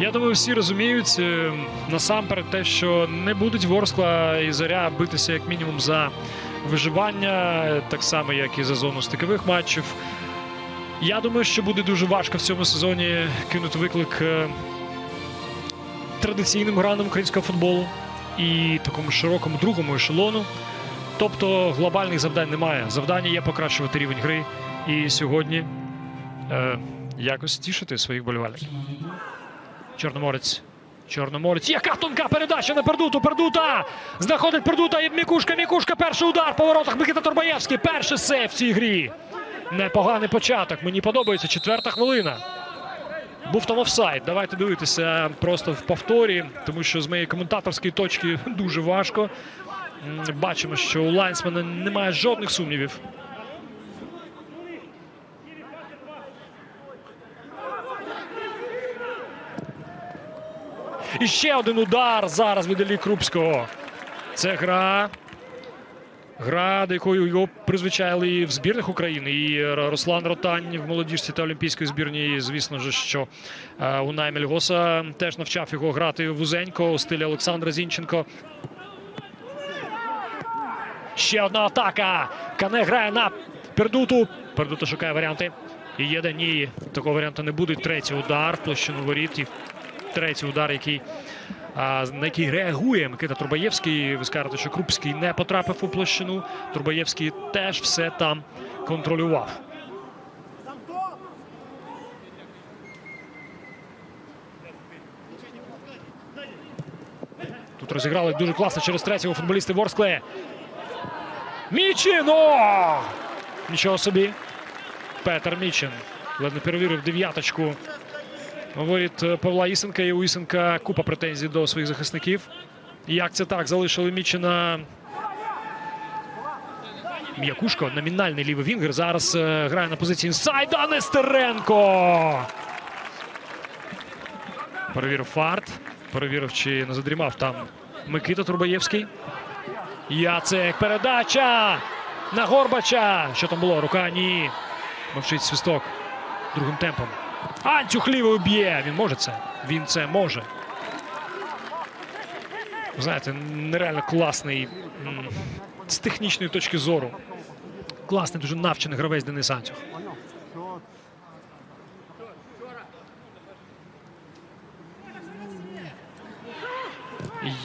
Я думаю, всі розуміють е, насамперед те, що не будуть Ворскла і Заря битися як мінімум за виживання, так само, як і за зону стикових матчів. Я думаю, що буде дуже важко в цьому сезоні кинути виклик е, традиційним гранам українського футболу і такому широкому другому ешелону. Тобто глобальних завдань немає. Завдання є покращувати рівень гри і сьогодні е, якось тішити своїх болівальників. Чорноморець. Чорноморець. Яка тонка передача на Пердуту. Пердута! Знаходить Пердута і Мікушка. Мікушка. Перший удар по воротах. Микита Турбаєвський. Перший сейв в цій грі. Непоганий початок. Мені подобається. Четверта хвилина. Був там офсайд. Давайте дивитися просто в повторі, тому що з моєї коментаторської точки дуже важко. Бачимо, що у Лайнсмана немає жодних сумнівів. І ще один удар зараз від Іллі Крупського. Це гра. Гра, до якої його призвичайли і в збірних України. І Руслан Ротань в молодіжці та Олімпійської збірні. Звісно ж, що е, Унай Мельгоса теж навчав його грати вузенько у стилі Олександра Зінченко. Ще одна атака. Кане грає на Пердуту. Пердута шукає варіанти. І єде ні. Такого варіанту не буде. Третій удар площину воріт. Третій удар, який, на який реагує Микита Турбаєвський. Ви скажете, що Крупський не потрапив у площину. Турбаєвський теж все там контролював. Тут розіграли дуже класно через третього футболісти Ворскле. Мічин! О! Нічого собі. Петер Мічин. Ледве перевірив дев'яточку. Говорить е, Павла Ісенка. І у Ісенка купа претензій до своїх захисників. Як це так? Залишили Мічина. М'якушко, номінальний лівий вінгер. Зараз е, грає на позиції інсайда Нестеренко. Перевірив фарт. Перевірив, чи не задрімав там Микита Турбаєвський. Яцек. Передача на Горбача. Що там було? Рука ні. Мовчить свисток другим темпом. Антюх лівою б'є. Він може це. Він це може. Знаєте, нереально класний з технічної точки зору. Класний, дуже навчений гравець Денис Антюх.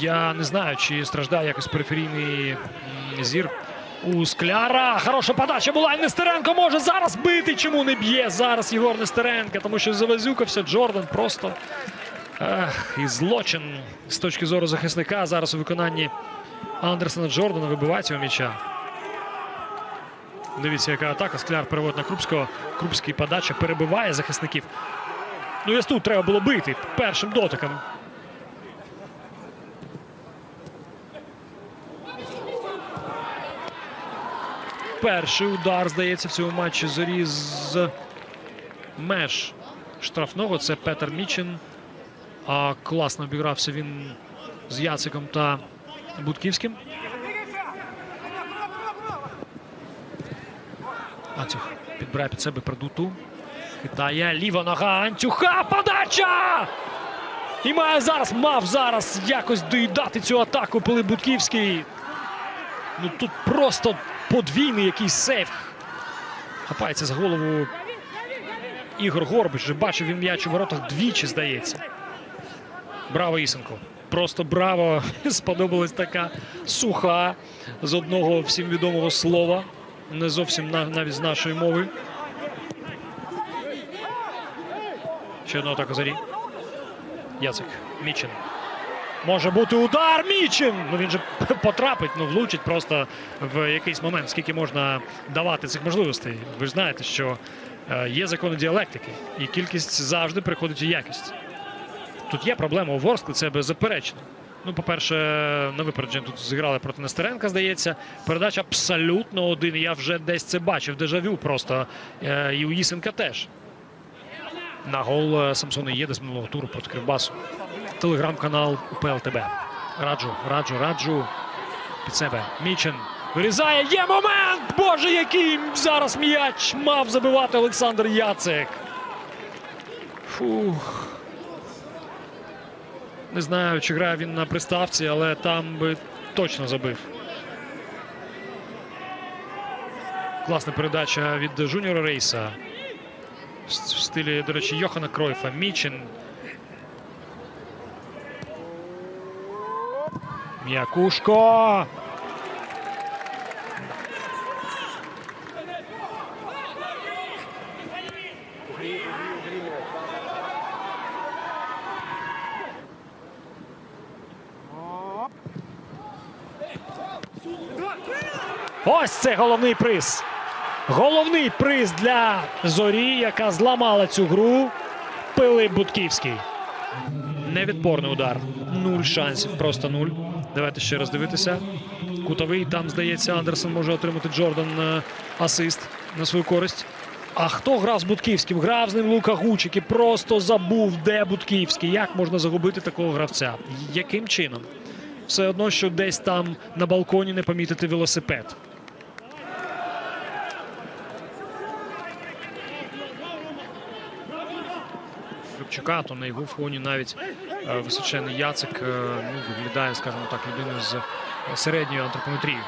Я не знаю, чи страждає якось периферійний зір у Скляра. Хороша подача була. І Нестеренко може зараз бити. Чому не б'є зараз Єгор Нестеренко? Тому що завазюкався Джордан просто. Ех, і злочин з точки зору захисника зараз у виконанні Андерсона Джордана вибиває цього м'яча. Дивіться, яка атака. Скляр переводить на Крупського. Крупський подача перебиває захисників. Ну, і треба було бити першим дотиком. Перший удар, здається, в цьому матчі зорі з меж штрафного. Це Петер Мічин. А класно обігрався він з Яциком та Будківським. Антюх підбирає під себе продуту. Хитає ліва нога Антюха. Подача! І має зараз, мав зараз якось доїдати цю атаку Пилип Будківський. Ну тут просто подвійний якийсь сейф. Хапається за голову Ігор Горбич. Вже бачив він м'яч у воротах двічі, здається. Браво, Ісенко. Просто браво. Сподобалась така суха з одного всім відомого слова. Не зовсім навіть з нашої мови. Ще одна атака зарі. Яцик. Мічин. Може бути удар Мічин. Ну він же потрапить, ну влучить просто в якийсь момент. Скільки можна давати цих можливостей? Ви ж знаєте, що е, є закони діалектики, і кількість завжди приходить у якість. Тут є проблема у Ворсклі, це беззаперечно. Ну, по-перше, на випередження тут зіграли проти Нестеренка, здається. Передача абсолютно один. Я вже десь це бачив. Дежавю просто. Е, І у Їсенка теж. На гол е, Самсона Єде з минулого туру проти Кривбасу. Телеграм-канал УПЛ-ТБ. Раджу, раджу, раджу. Під себе. Мічин. Вирізає. Є момент! Боже, який зараз м'яч мав забивати Олександр Яцек. Фух. Не знаю, чи грає він на приставці, але там би точно забив. Класна передача від Жуніора Рейса. В стилі, до речі, Йохана Кройфа. Мічин. М'якушко. Ось це головний приз. Головний приз для зорі, яка зламала цю гру. Пилип Будківський. Невідпорний удар. Нуль шансів, просто нуль. Давайте ще раз дивитися. Кутовий. Там, здається, Андерсон може отримати Джордан е, асист на свою користь. А хто грав з Будківським? Грав з ним Лука Гучик і просто забув, де Будківський. Як можна загубити такого гравця? Яким чином? Все одно, що десь там на балконі не помітити велосипед. То на його фоні навіть височений Яцик е, ну, виглядає, скажімо так, людиною з е, середньою антропометрією.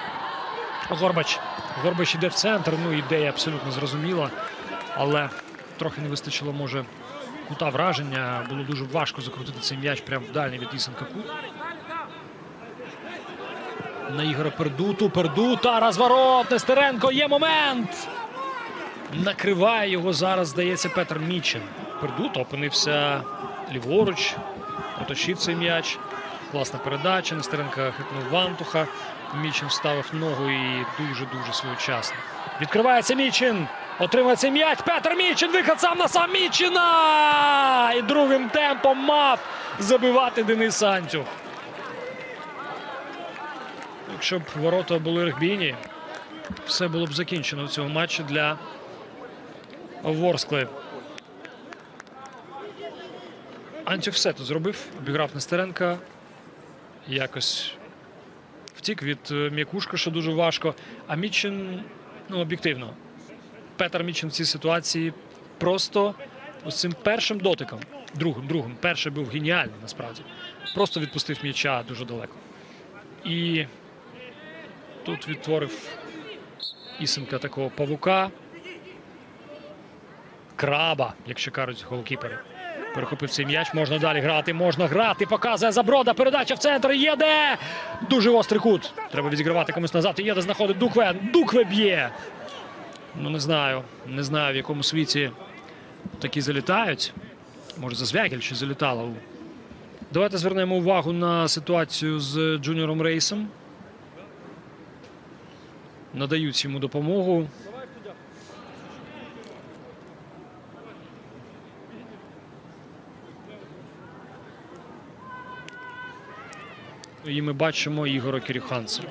Горбач. Горбач йде в центр. Ну, ідея абсолютно зрозуміла, але трохи не вистачило, може, кута враження. Було дуже важко закрутити цей м'яч прямо в дальній від Ісенка кут. На Ігора Пердуту. Пердута. Розворот. Нестеренко. Є момент. Накриває його зараз, здається, Петр Мічин. Пердута опинився ліворуч. Проточив цей м'яч. Класна передача. Нестеренко хитнув Вантуха. Мічин вставив ногу і дуже-дуже своєчасно. Відкривається Мічин. Отримує м'яч. Петр Мічин. Вихід сам на сам Мічина. І другим темпом мав забивати Денис Антюх. Якщо б ворота були регбійні, все було б закінчено в цьому матчі для Ворскли. Антюх все тут зробив, обіграв Нестеренка. Якось втік від е, М'якушка, що дуже важко. А Мічин, ну, об'єктивно. Петр Мічин в цій ситуації просто ось цим першим дотиком. Другим, другим. Перший був геніальний насправді. Просто відпустив м'яча дуже далеко. І тут відтворив Ісенка такого павука. Краба, якщо кажуть голкіпери. Перехопив цей м'яч. Можна далі грати. Можна грати. Показує Заброда. Передача в центр. Єде. Дуже острий кут. Треба відігравати комусь назад. Єде знаходить Дукве. Дукве б'є. Ну не знаю. Не знаю, в якому світі такі залітають. Може, за Звягель чи залітало. Давайте звернемо увагу на ситуацію з Джуніором Рейсом. Надають йому допомогу. І ми бачимо Ігора Кірюханцева.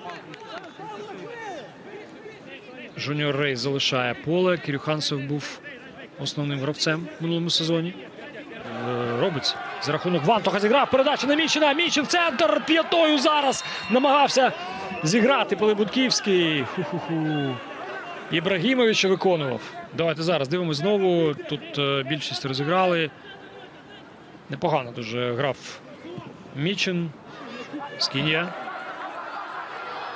Жуніор Рейс залишає поле. Кірюханцев був основним гравцем в минулому сезоні. Е, Робиться. За рахунок Вантуха зіграв. Передача на Міщина. Міщин центр. П'ятою зараз намагався зіграти Полебудківський. Ху-ху-ху. Виконував. Давайте зараз дивимось знову. Тут е, більшість розіграли. Непогано дуже грав Мічин. Скінія.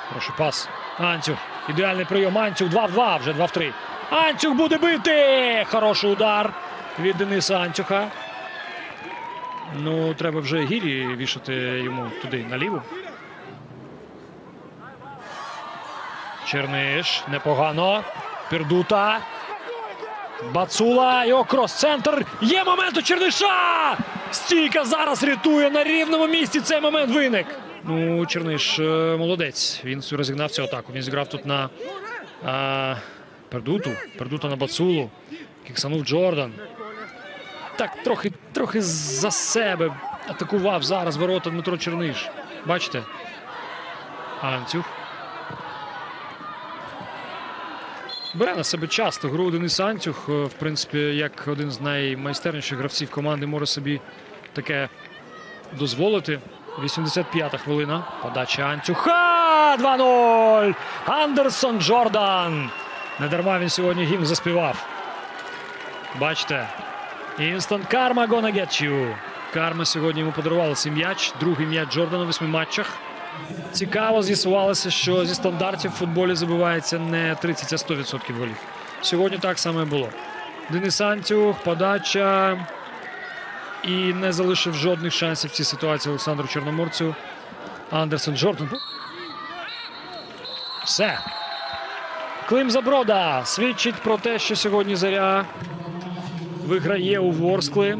Хороший пас. Анцюх. Ідеальний прийом. Анцюх 2 в 2. Вже 2 в 3. Анцюх буде бити. Хороший удар від Дениса Анцюха. Ну, треба вже гірі вішати йому туди наліво. Черниш. Непогано. Пердута. Бацула. Його крос-центр. Є момент у Черниша! Стійка зараз рятує на рівному місці. Цей момент виник. Ну, Черниш е, молодець. Він розігнав цю атаку. Він зіграв тут на а, Пердуту. Пердута на Бацулу. Кіксанув Джордан. Так, трохи, трохи за себе атакував зараз ворота Дмитро Черниш. Бачите? Анцюх. Бере на себе часто гру Денис Антюх. Е, В принципі, як один з наймайстерніших гравців команди може собі таке дозволити. 85-та хвилина. Подача Антюха. 2-0. Андерсон Джордан. Недарма він сьогодні гімн заспівав. Бачите. Instant karma gonna get you. Карми сьогодні йому подарували цей м'яч. Другий м'яч Джордана у восьми матчах. Цікаво з'ясувалося, що зі стандартів в футболі забивається не 30, а 100% голів. Сьогодні так само і було. Денис Антюх, подача. І не залишив жодних шансів в цій ситуації Олександру Чорноморцю. Андерсон Джордан. Все. Клим Заброда свідчить про те, що сьогодні заря виграє у Ворскли.